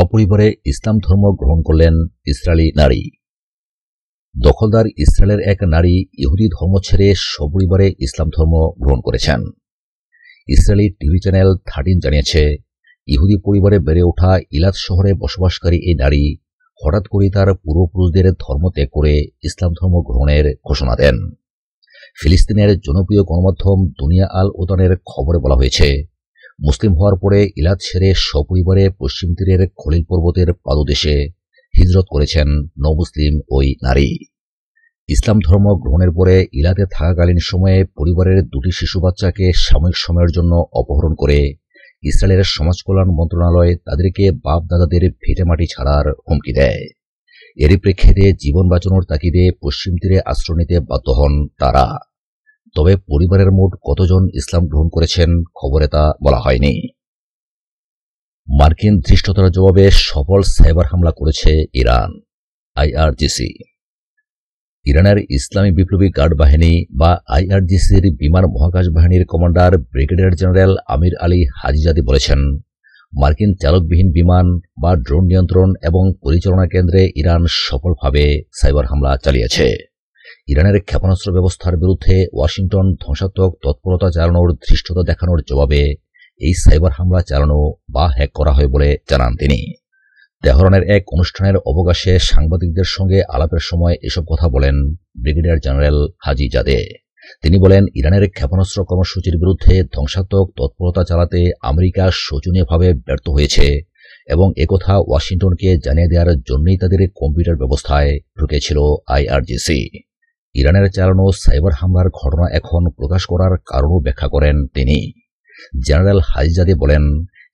সপরিবারে ইসলাম ধর্ম গ্রহণ করলেন ইসরায়েলি নারী। দখলদার ইসরায়েলের এক নারী ইহুদি ধর্ম ছেড়ে সপরিবারে ইসলাম ধর্ম গ্রহণ করেছেন। ইসরায়েলি টিভি চ্যানেল থার্টিন জানিয়েছে, ইহুদি পরিবারে বেড়ে ওঠা ইলাদ শহরে বসবাসকারী এই নারী হঠাৎ করে তার পূর্বপুরুষদের ধর্ম ত্যাগ করে ইসলাম ধর্ম গ্রহণের ঘোষণা দেন। ফিলিস্তিনের জনপ্রিয় গণমাধ্যম দুনিয়া আল ওদানের খবরে বলা হয়েছে মুসলিম হওয়ার পরে ইলাদ ছেড়ে সপরিবারে পশ্চিম তীরের খলিল পর্বতের পাদদেশে হিজরত করেছেন নমুসলিম ওই নারী। ইসলাম ধর্ম গ্রহণের পরে ইলাতে থাকাকালীন সময়ে পরিবারের দুটি শিশু বাচ্চাকে সাময়িক সময়ের জন্য অপহরণ করে ইসরায়েলের সমাজ কল্যাণ মন্ত্রণালয় তাদেরকে বাপ দাদাদের ভিটেমাটি ছাড়ার হুমকি দেয়। এরই প্রেক্ষিতে জীবন বাঁচানোর তাকিদে পশ্চিম তীরে আশ্রয় নিতে বাধ্য হন তারা। তবে পরিবারের মোট কতজন ইসলাম গ্রহণ করেছেন খবরে তা বলা হয়নি। মার্কিন ধৃষ্টতার জবাবে সফল সাইবার হামলা করেছে ইরান, আইআরজিসি। ইরানের ইসলামী বিপ্লবী গার্ড বাহিনী বা আইআরজিসির বিমান মহাকাশ বাহিনীর commander brigadier general Amir Ali Hajizadeh বলেছেন, মার্কিন চালকবিহীন বিমান বা ড্রোন নিয়ন্ত্রণ এবং পরিচালনা কেন্দ্রে ইরান সফলভাবে সাইবার হামলা চালিয়েছে। ইরানের ক্ষেপণাস্ত্র ব্যবস্থার বিরুদ্ধে ওয়াশিংটন ধ্বংসাত্মক তৎপরতা চালানোর ধৃষ্টতা দেখানোর জবাবে এই সাইবার হামলা চালানো বা হ্যাক করা হয় বলে জানান তিনি। তেহরানের এক অনুষ্ঠানের অবকাশে সাংবাদিকদের সঙ্গে আলাপের সময় এসব কথা বলেন ব্রিগেডিয়ার জেনারেল হাজি জাদে। তিনি বলেন, ইরানের ক্ষেপণাস্ত্র কর্মসূচির বিরুদ্ধে ধ্বংসাত্মক তৎপরতা চালাতে আমেরিকা শোচনীয়ভাবে ব্যর্থ হয়েছে এবং একথা ওয়াশিংটনকে জানিয়ে দেওয়ার জন্যই তাদের কম্পিউটার ব্যবস্থায় ঢুকেছিল আইআরজিসি। ইরানের চালানো সাইবার হামলার ঘটনা এখন প্রকাশ করার কারণও ব্যাখ্যা করেন তিনি। জেনারেল হাজিজাদে বলেন,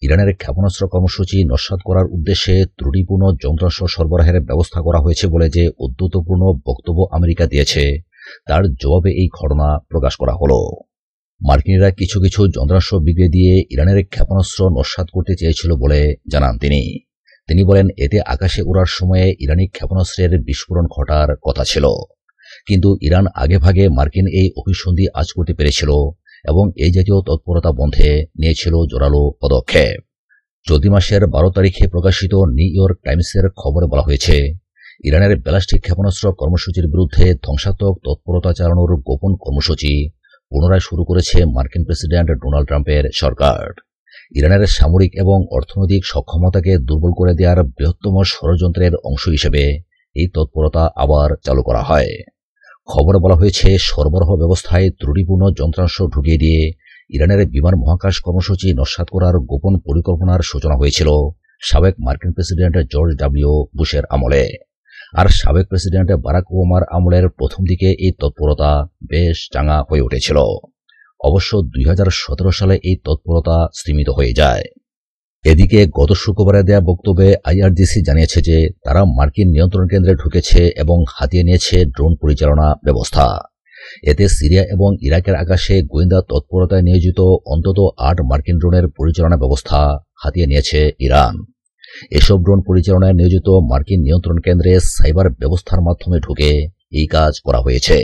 ইরানের ক্ষেপণাস্ত্র কর্মসূচি নস্বাত করার উদ্দেশ্যে ত্রুটিপূর্ণ যন্ত্রাংশ সরবরাহের ব্যবস্থা করা হয়েছে বলে যে উদ্যতপূর্ণ বক্তব্য আমেরিকা দিয়েছে, তার জবাবে এই ঘটনা প্রকাশ করা হলো। মার্কিনীরা কিছু কিছু যন্ত্রাংশ বিগড়ে দিয়ে ইরানের ক্ষেপণাস্ত্র নস্বাত করতে চেয়েছিল বলে জানান তিনি। তিনি বলেন, এতে আকাশে ওড়ার সময়ে ইরানি ক্ষেপণাস্ত্রের বিস্ফোরণ ঘটার কথা ছিল। কিন্তু ইরান আগেভাগে মার্কিন এই অভিসন্ধি আজ করতে পেরেছিল এবং এই জাতীয় তৎপরতা বন্ধে নিয়েছিল জোরালো পদক্ষেপ। চলতি মাসের বারো তারিখে প্রকাশিত নিউ ইয়র্ক টাইমসের খবরে বলা হয়েছে, ইরানের ব্যালাস্টিক ক্ষেপণাস্ত্র কর্মসূচির বিরুদ্ধে ধ্বংসাত্মক তৎপরতা চালানোর গোপন কর্মসূচি পুনরায় শুরু করেছে মার্কিন প্রেসিডেন্ট ডোনাল্ড ট্রাম্পের সরকার। ইরানের সামরিক এবং অর্থনৈতিক সক্ষমতাকে দুর্বল করে দেওয়ার বৃহত্তম ষড়যন্ত্রের অংশ হিসেবে এই তৎপরতা আবার চালু করা হয়। খবরে বলা হয়েছে, সরবরাহ ব্যবস্থায় ত্রুটিপূর্ণ যন্ত্রাংশ ঢুকিয়ে দিয়ে ইরানের বিমান মহাকাশ কর্মসূচি নস্বাত করার গোপন পরিকল্পনার সূচনা হয়েছিল, সাবেক মার্কিন প্রেসিডেন্ট জর্জ ডাব্লিউ বুশের আমলে। আর সাবেক প্রেসিডেন্ট বারাক ওবামার আমলের প্রথম দিকে এই তৎপরতা বেশ চাঙা হয়ে উঠেছিল। অবশ্য দুই হাজার সতেরো সালে এই তৎপরতা সীমিত হয়ে যায়। এদিকে গত শুক্রবারে দেয়া বক্তব্যে আইআরজিসি জানিয়েছে যে তারা মার্কিন নিয়ন্ত্রণ কেন্দ্রে ঢুকেছে এবং হাতিয়ে নিয়েছে ড্রোন পরিচালনা ব্যবস্থা। এতে সিরিয়া এবং ইরাকের আকাশে গোয়েন্দা তৎপরতায় নিয়োজিত অন্তত আট মার্কিন ড্রোনের পরিচালনা ব্যবস্থা হাতিয়ে নিয়েছে ইরান। এসব ড্রোন পরিচালনায় নিয়োজিত মার্কিন নিয়ন্ত্রণ কেন্দ্রে সাইবার ব্যবস্থার মাধ্যমে ঢুকে এই কাজ করা হয়েছে।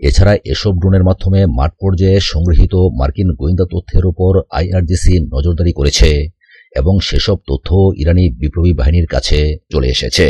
এছাড়া এসব ড্রোনের মাধ্যমে মাঠ পর্যায়ে সংগৃহীত মার্কিন গোয়েন্দা তথ্যের উপর আইআরজিসি নজরদারি করেছে। এবং সেসব তথ্য ইরানি বিপ্লবী বাহিনীর কাছে চলে এসেছে।